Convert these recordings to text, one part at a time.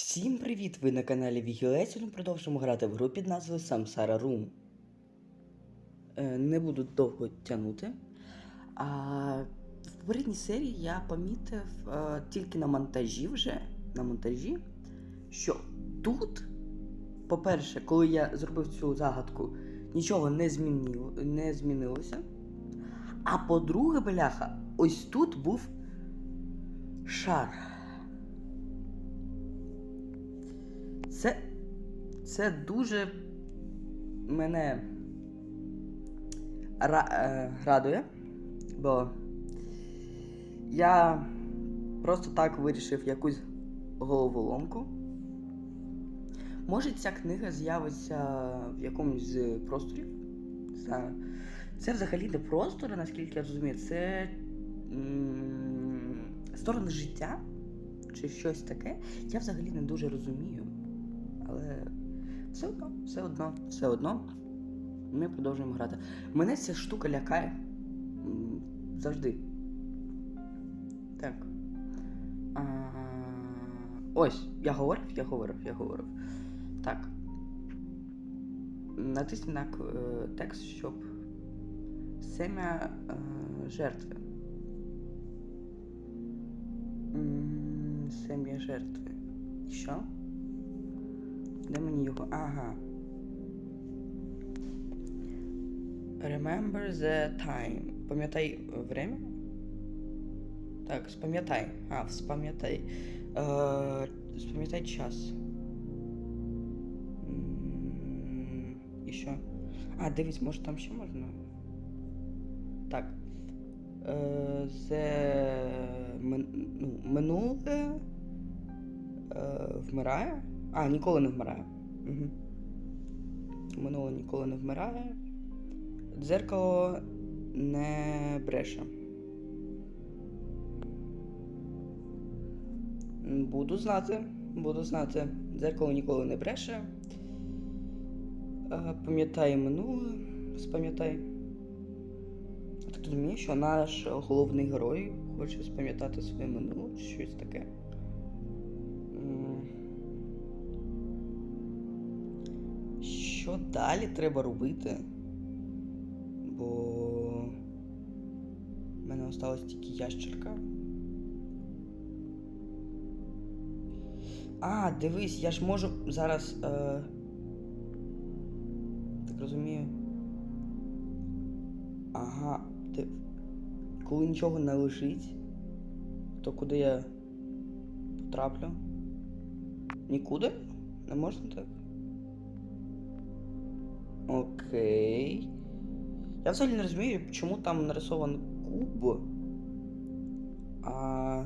Всім привіт! Ви на каналі Вігіле. Сьогодні продовжуємо грати в гру під назвою Samsara Room. Е, не буду довго тягнути. А в попередній серії я помітив е, тільки на монтажі вже на монтажі, що тут, по-перше, коли я зробив цю загадку, нічого не, змінило, не змінилося. А по-друге, бляха, ось тут був шар. Це, це дуже мене е, радує, бо я просто так вирішив якусь головоломку. Може, ця книга з'явиться в якомусь з просторів? Це, взагалі не простори, наскільки я розумію, це сторони життя чи щось таке. Я взагалі не дуже розумію. Все одно, все одно, все одно ми продовжуємо грати. Мене ця штука лякає. Завжди. Так. А, ось, я говорив, я говорив, я говорив. Так. Натисни на е, текст, щоб семя е, жертви. Сем'я жертви. Що? Де мені його? Ага. Remember the time. Пам'ятай е, время? Так, спам'ятай. А, спам'ятай. Е, спам'ятай час. І що? А, дивись, може там ще можна? Так. Е, the... ну, минуле е, вмирає. А, ніколи не вмирає. Угу. Минуле ніколи не вмирає. Дзеркало не бреше. Буду знати. Буду знати. Дзеркало ніколи не бреше. Е, Пам'ятай минуле. Спам'ятай. А ти розумієш, що наш головний герой хоче спам'ятати своє минуле щось таке. Що далі треба робити? Бо в мене осталась тільки ящерка. А, дивись, я ж можу зараз. Е... Так розумію. Ага, ти... коли нічого не лежить, то куди я потраплю? Нікуди? Не можна так? Окей. Я взагалі не розумію, чому там нарисований куб. А.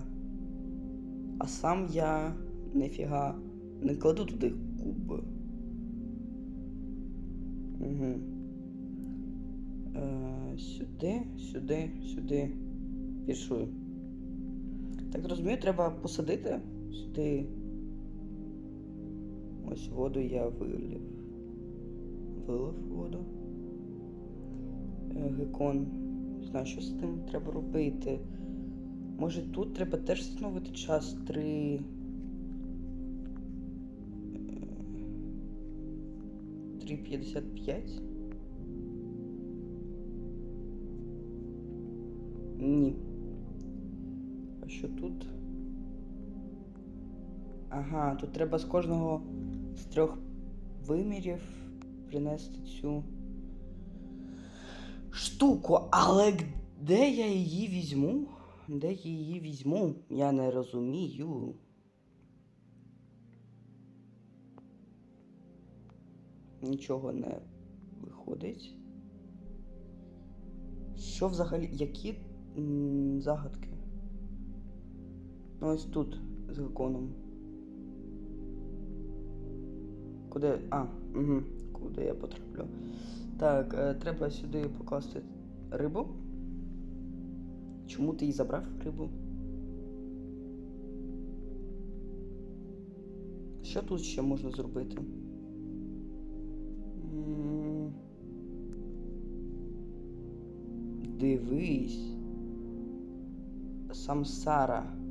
А сам я нифіга не кладу туди куб. Угу. Е, сюди, сюди, сюди. Пішую. Так розумію, треба посадити сюди. Ось воду я вилив. Вилив воду. Е, Гекон. Не знаю, що з тим треба робити. Може тут треба теж встановити час 3. 3.55? Ні. А що тут? Ага, тут треба з кожного з трьох вимірів принести цю штуку, але де я її візьму? Де я її візьму? Я не розумію. Нічого не виходить. Що взагалі? Які загадки? Ось тут з іконом. Куди. А, угу. Куди я потраплю? Так, е, треба сюди покласти рибу. Чому ти її забрав рибу? Що тут ще можна зробити? Дивись. Самсара.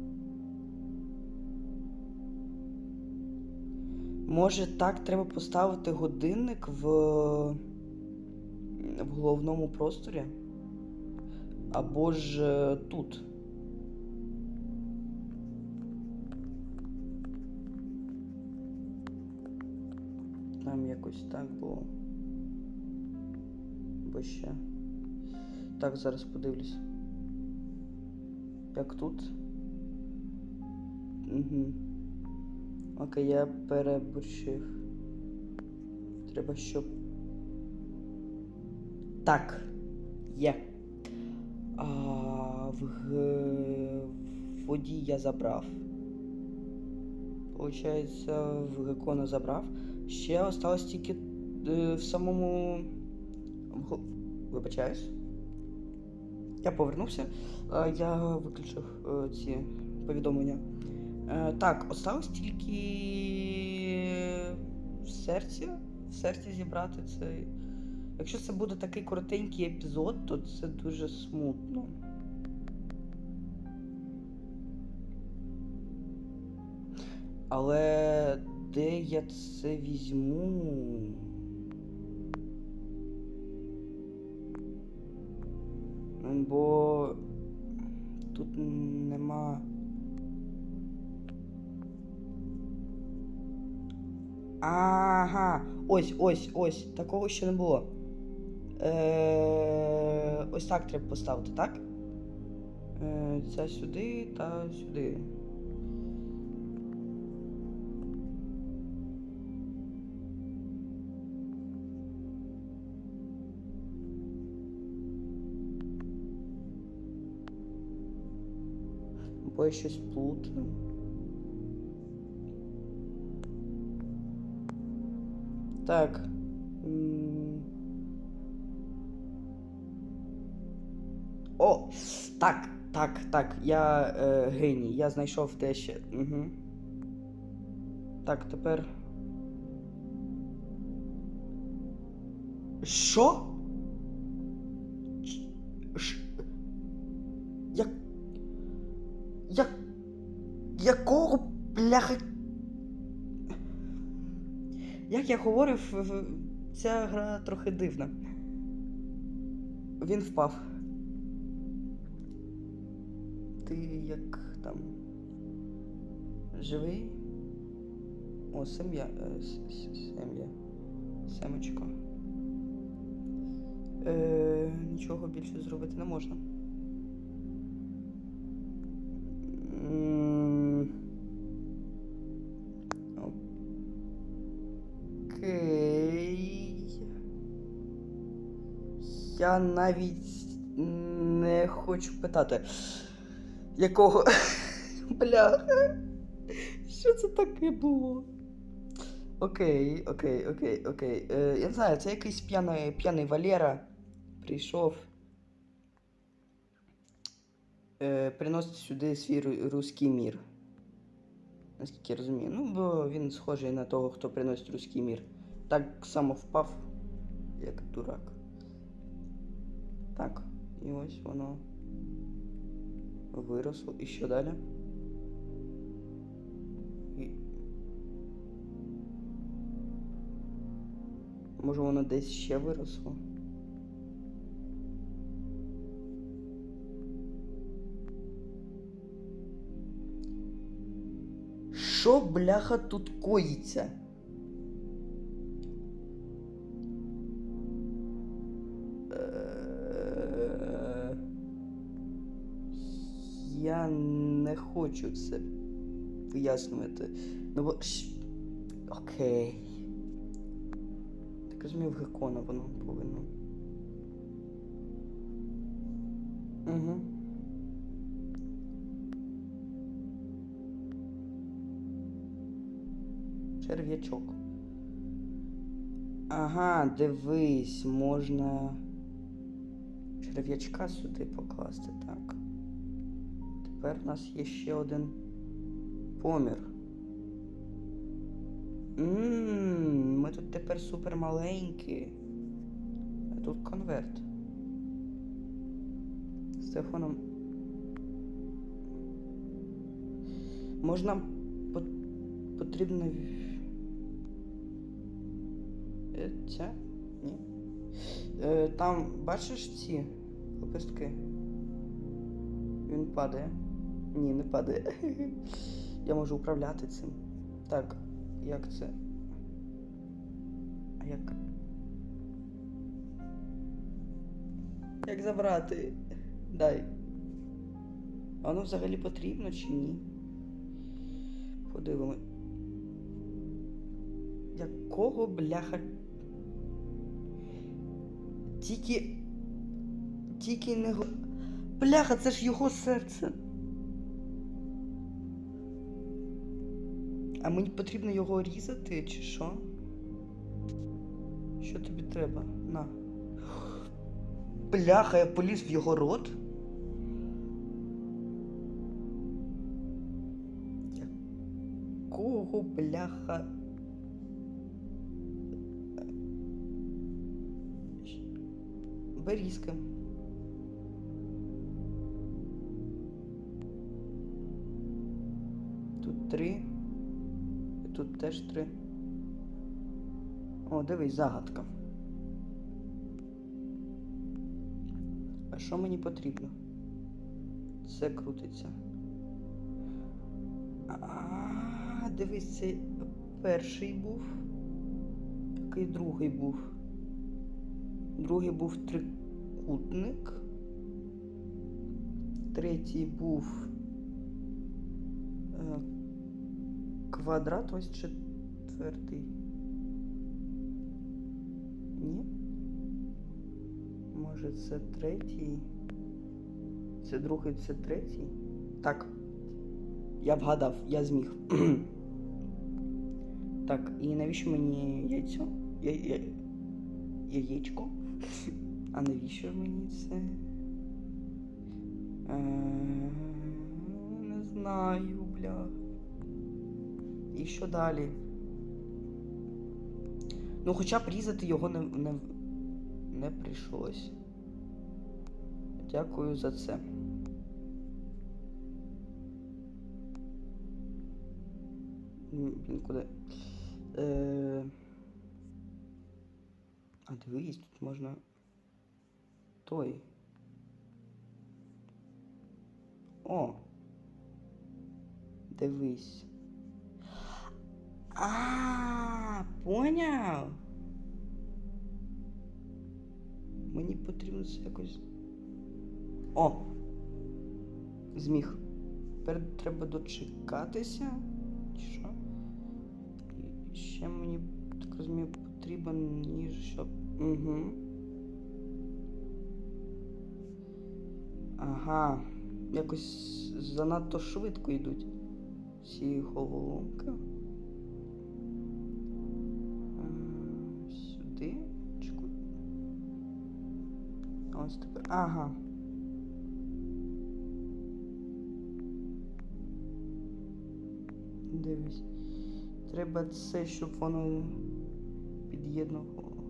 Може, так треба поставити годинник в, в головному просторі? Або ж е, тут. Там якось так було. Бо ще. Так, зараз подивлюсь. Як тут? Угу. Окей, я переборщив. Треба, щоб. Так. Є. А, в, воді я забрав. Получається, в гекона забрав. Ще осталось тільки е, в самому. Вибачаюсь. Я повернувся. Е, я виключив е, ці повідомлення. Е, так, осталось тільки в серці. В серці зібрати цей. Якщо це буде такий коротенький епізод, то це дуже смутно. Але де я це візьму? Бо тут нема. Ага, ось, ось, ось. Такого ще не було. Е, ось так треба поставити, так? Е, це сюди та сюди. Бо я щось плутаю. Так. О! Так, так, так. Я е, геній. Я знайшов те ще. Угу. Так, тепер. Що? Ш- Як. Як. Якого бляха. Як я говорив, ця гра трохи дивна. Він впав. Ти як там. Живий? О, сім'я. е, с- с- Сім'я. Семечко. Е, нічого більше зробити не можна. Я навіть не хочу питати. Якого. Бля. Що це таке було? Окей, окей, окей, окей. Е, я не знаю, це якийсь п'яний, п'яний Валера прийшов. Е, приносить сюди свій ру- руський мір. Наскільки я розумію. Ну, бо він схожий на того, хто приносить руський мір. Так само впав, як дурак. Так, і ось воно виросло. І що далі? І... Може воно десь ще виросло? Що, бляха, тут коїться? Я не хочу це пояснювати. Ну бо. Окей. Так розумію, в гекона воно повинно. Угу. Черв'ячок. Ага, дивись, можна черв'ячка сюди покласти, так. Тепер у нас є ще один помір. Ммм, ми тут тепер супер маленькі. А тут конверт. З телефоном. Можна по- потрібно. Е, Ця? Ні. Е, там, бачиш ці лепестки? Він падає. Ні, не падає. Я можу управляти цим. Так, як це? А як? Як забрати? Дай. Воно взагалі потрібно чи ні? Подивимо. Якого бляха? Тільки. Тільки не Бляха, це ж його серце. А мені потрібно його різати, чи що? Що тобі треба? На. Бляха, я поліз в його рот. Якого бляха? Берізка. Тут три. Тут теж три. О, дивись, загадка. А що мені потрібно? Це крутиться. А, дивись, це перший був. Який другий був? Другий був трикутник. Третій був квадрат, ось четвертий. Ні? Може це третій? Це другий, це третій? Так. Я вгадав, я зміг. так, і навіщо мені яйцо? Я, я, яєчко? А навіщо мені це? Е, не знаю, бля. І що далі? Ну, хоча б різати його не, не, не прийшлось. Дякую за це. Блін, куди? Е... А дивись, тут можна. Той. О. Дивись. А, поняв. Мені потрібно це якось. О! Зміг. Тепер треба дочекатися. Чи що? І ще мені, так розумію, потрібен ніж, щоб. Угу. Ага. Якось занадто швидко йдуть ці головоломки. Ось тепер. Ага. Дивись. Треба це, щоб воно під'єднувало.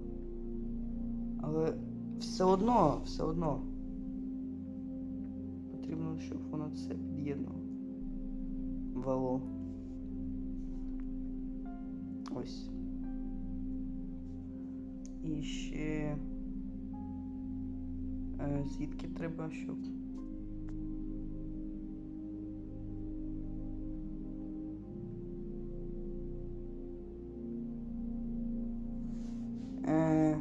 Але все одно, все одно. Потрібно, щоб воно це під'єднувало. Ось. І ще. Е, звідки треба, щоб. Е...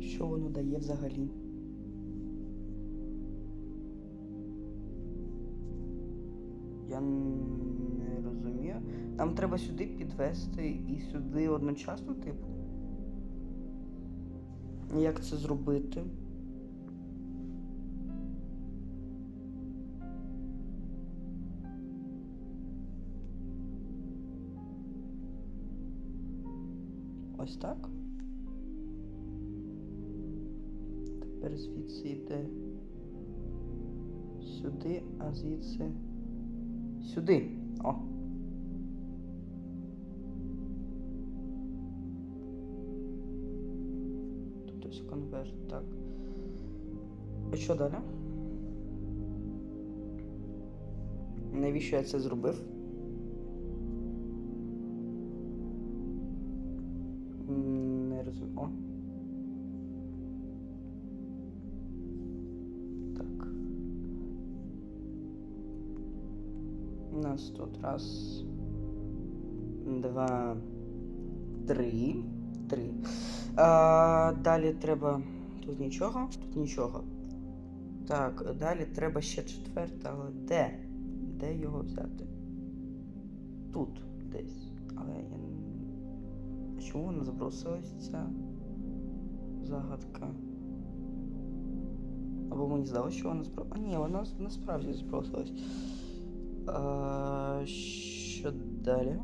Що воно дає взагалі? Я. Нам треба сюди підвести і сюди одночасно, типу. Як це зробити? Ось так. Тепер звідси йде сюди, а звідси сюди. О. що далі? Навіщо я це зробив? Не розумію. Так. У нас тут раз, два, три. Три. А, далі треба. Тут нічого, тут нічого. Так, далі треба ще четверте, але де? Де його взяти? Тут десь. Але я. чому вона забросилась ця загадка? Або мені здалося, що вона збро... А ні, вона насправді збросилась. А, що далі?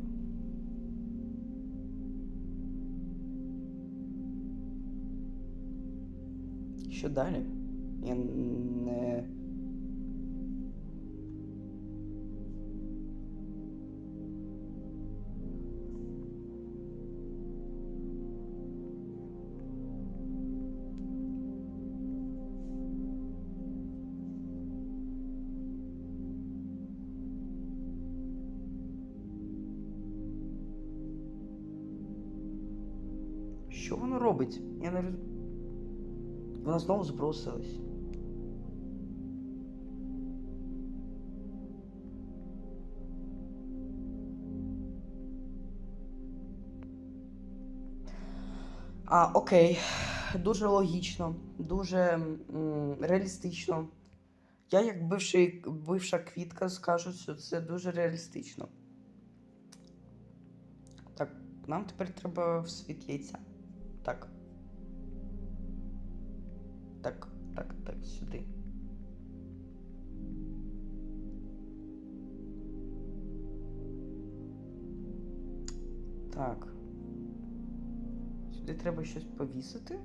Що далі? Не. Що воно робить? Я не роз... Вона знову збросилась. А, окей. Дуже логічно, дуже м, реалістично. Я, як бивший, бивша квітка, скажу, що це дуже реалістично. Так, нам тепер треба в світ. Так. Так, так, так, сюди. Так. Сюди треба щось повісити.